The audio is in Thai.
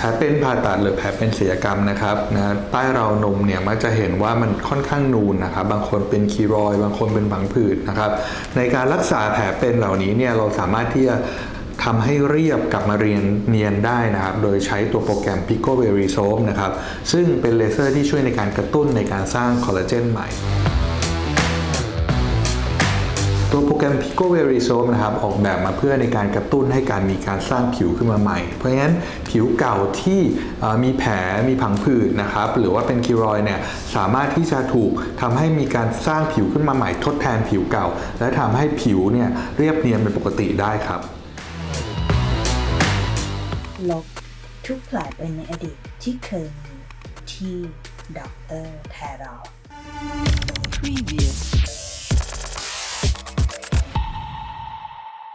แผลเป็นผ่าตัดหรือแผลเป็นศัลยกรรมนะครับนะใต้เราวนมเนี่ยมักจะเห็นว่ามันค่อนข้างนูนนะครับ บางคนเป็นคีรอย บางคนเป็นบังผืดนะครับ ในการรักษาแผลเป็นเหล่านี้เนี่ยเราสามารถที่จะ ทำให้เรียบกลับมาเรียนเนียนได้นะครับ โดยใช้ตัวโปรแกรม Pico v e r i s o m นะครับ ซึ่งเป็นเลเซอร์ที่ช่วยในการกระตุ้นในการสร้างคอลลาเจนใหม่ตัวโปรแกรม Pico v e r i s o m นะครับออกแบบมาเพื่อในการกระตุ้นให้การมีการสร้างผิวขึ้นมาใหม่ เพราะฉะนั้นผิวเก่าที่มีแผลมีผังผืดนะครับหรือว่าเป็นคีรอยเนี่ยสามารถที่จะถูกทำให้มีการสร้างผิวขึ้นมาใหม่ทดแทนผิวเก่า และทำให้ผิวเนี่ยเรียบเนียนเป็นปกติได้ครับ ลบทุกแผลเป็นในอดีตที่เคยมีที่ด็อกเตอร์แทรอ Preview